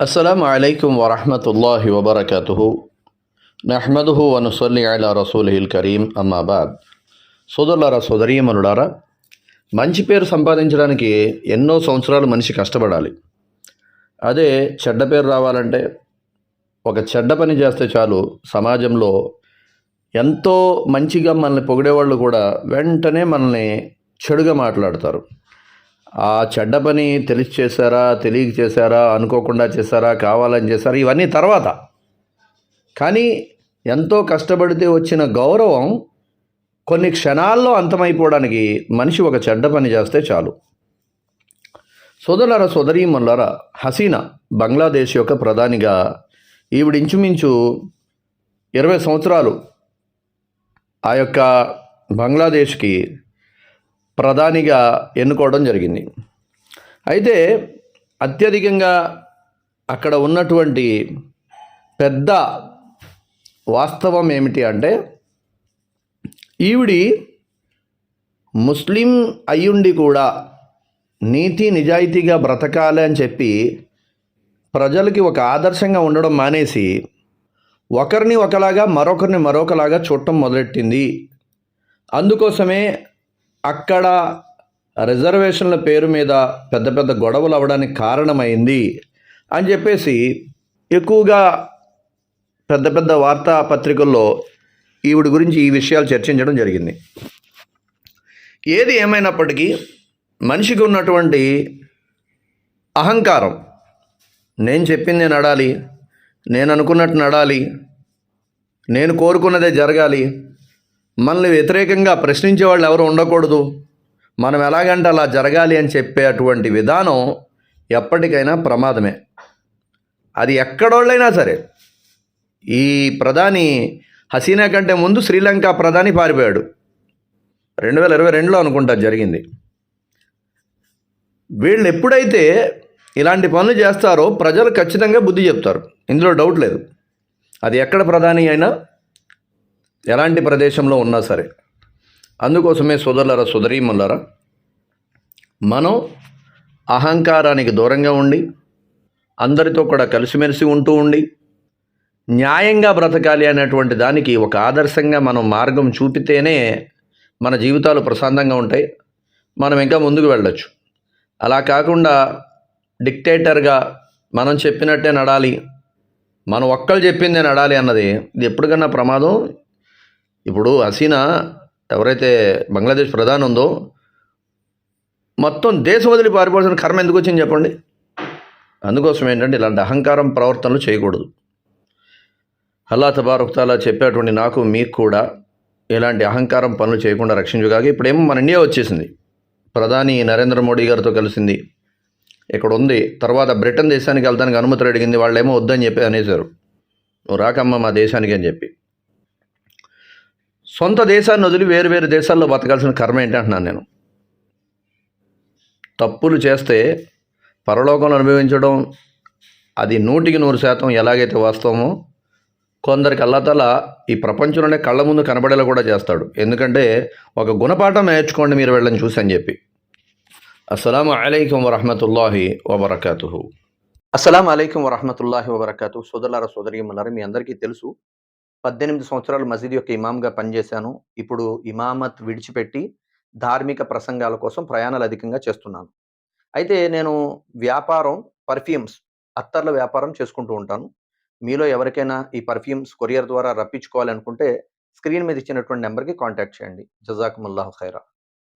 السلام عليكم ورحمة الله وبركاته నహ్మదుహు వనుసల్లి అలా రసూలిహిల్ కరీం అమ్మాబాద్ సోదరులారా సోదరీమనులారా మంచి పేరు సంపాదించడానికి ఎన్నో సంవత్సరాలు మనిషి కష్టపడాలి అదే చెడ్డ పేరు రావాలంటే ఒక చెడ్డ పని చేస్తే చాలు సమాజంలో ఎంతో మంచిగా మనల్ని పొగిడేవాళ్ళు కూడా వెంటనే మనల్ని చెడుగా మాట్లాడతారు ఆ చెడ్డ పని తెలిసి చేశారా తెలియక చేశారా అనుకోకుండా చేశారా కావాలని చేశారా ఇవన్నీ తర్వాత. కానీ ఎంతో కష్టపడితే వచ్చిన గౌరవం కొన్ని క్షణాల్లో అంతమైపోవడానికి మనిషి ఒక చెడ్డ పని చేస్తే చాలు. సోదరులారా సోదరీమల్లారా హసీనా బంగ్లాదేశ్ యొక్క ప్రధానిగా ఈవిడ ఇంచుమించు ఇరవై సంవత్సరాలు ఆ యొక్క బంగ్లాదేశ్కి ప్రధానిగా ఎన్నుకోవడం జరిగింది. అయితే అత్యధికంగా అక్కడ ఉన్నటువంటి పెద్ద వాస్తవం ఏమిటి అంటే ఈవిడి ముస్లిం అయ్యుండి కూడా నీతి నిజాయితీగా బ్రతకాలి అని చెప్పి ప్రజలకి ఒక ఆదర్శంగా ఉండడం మానేసి ఒకరిని ఒకలాగా మరొకరిని మరొకలాగా చూడటం మొదలెట్టింది. అందుకోసమే అక్కడ రిజర్వేషన్ల పేరు మీద పెద్ద పెద్ద గొడవలు అవ్వడానికి కారణమైంది అని చెప్పేసి ఎక్కువగా పెద్ద పెద్ద వార్తాపత్రికల్లో ఈవిడ గురించి ఈ విషయాలు చర్చించడం జరిగింది. ఏది ఏమైనప్పటికీ మనిషికి ఉన్నటువంటి అహంకారం నేను చెప్పింది నడాలి నేను అనుకున్నట్టు నడాలి నేను కోరుకున్నదే జరగాలి మనల్ని వ్యతిరేకంగా ప్రశ్నించే వాళ్ళు ఎవరు ఉండకూడదు. మనం ఎలాగంటే అలా జరగాలి అని చెప్పే అటువంటి విధానం ఎప్పటికైనా ప్రమాదమే. అది ఎక్కడోళ్ళైనా సరే. ఈ ప్రధాని హసీనా కంటే ముందు శ్రీలంక ప్రధాని పారిపోయాడు. రెండు వేల ఇరవై రెండులో అనుకుంటా జరిగింది. వీళ్ళు ఎప్పుడైతే ఇలాంటి పనులు చేస్తారో ప్రజలు ఖచ్చితంగా బుద్ధి చెప్తారు. ఇందులో డౌట్ లేదు. అది ఎక్కడ ప్రధాని అయినా ఎలాంటి ప్రదేశంలో ఉన్నా సరే అందుకోసమే సోదరులరా సోదరీమల్లారా మనం అహంకారానికి దూరంగా ఉండి అందరితో కూడా కలిసిమెలిసి ఉంటూ ఉండి న్యాయంగా బ్రతకాలి అనేటువంటి దానికి ఒక ఆదర్శంగా మనం మార్గం చూపితేనే మన జీవితాలు ప్రశాంతంగా ఉంటాయి. మనం ఇంకా ముందుకు వెళ్ళొచ్చు. అలా కాకుండా డిక్టేటర్గా మనం చెప్పినట్టే నడాలి మనం ఒక్కళ్ళు చెప్పిందే నడాలి అన్నది ఇది ఎప్పటికన్నా ప్రమాదం. ఇప్పుడు హసీనా ఎవరైతే బంగ్లాదేశ్ ప్రధాని ఉందో మొత్తం దేశం వదిలి పారిపోవాల్సిన కర్మ ఎందుకు వచ్చింది చెప్పండి? అందుకోసం ఏంటంటే ఇలాంటి అహంకారం ప్రవర్తనలు చేయకూడదు. అల్లా తబారుక్తాలా చెప్పేటువంటి నాకు మీకు కూడా ఇలాంటి అహంకారం పనులు చేయకుండా రక్షించుగాక ఇప్పుడేమో మన ఇండియా వచ్చేసింది. ప్రధాని నరేంద్ర మోడీ గారితో కలిసింది. ఇక్కడ ఉంది. తర్వాత బ్రిటన్ దేశానికి వెళ్తానికి అనుమతులు అడిగింది. వాళ్ళేమో వద్దని చెప్పి అనేశారు. నువ్వు రాకమ్మ మా దేశానికి అని చెప్పి. సొంత దేశాన్ని వదిలి వేరు వేరు దేశాల్లో బతకాల్సిన కర్మ ఏంటి అంటున్నాను నేను. తప్పులు చేస్తే పరలోకంలో అనుభవించడం అది నూటికి నూరు శాతం ఎలాగైతే వాస్తవమో కొందరికి అల్లతల ఈ ప్రపంచంలోనే కళ్ళ ముందు కనబడేలా కూడా చేస్తాడు. ఎందుకంటే ఒక గుణపాఠం నేర్చుకోండి మీరు వెళ్ళని చూసి అని చెప్పి. అస్సలం అలైకం వరహమతుల్లాహి వబర్కతు అస్సలం అలైకం వరహమతుల్లాహి వబర్కతు సోదరులారా సోదరిమల్లారా మీ అందరికీ తెలుసు పద్దెనిమిది సంవత్సరాలు మసీద్ యొక్క ఇమామ్గా పనిచేశాను. ఇప్పుడు ఇమామత్ విడిచిపెట్టి ధార్మిక ప్రసంగాల కోసం ప్రయాణాలు అధికంగా చేస్తున్నాను. అయితే నేను వ్యాపారం పర్ఫ్యూమ్స్ అత్తర్ల వ్యాపారం చేసుకుంటూ ఉంటాను. మీలో ఎవరికైనా ఈ పర్ఫ్యూమ్స్ కొరియర్ ద్వారా రప్పించుకోవాలనుకుంటే స్క్రీన్ మీద ఇచ్చినటువంటి నెంబర్కి కాంటాక్ట్ చేయండి. జజాకుముల్లాహు ఖైరా.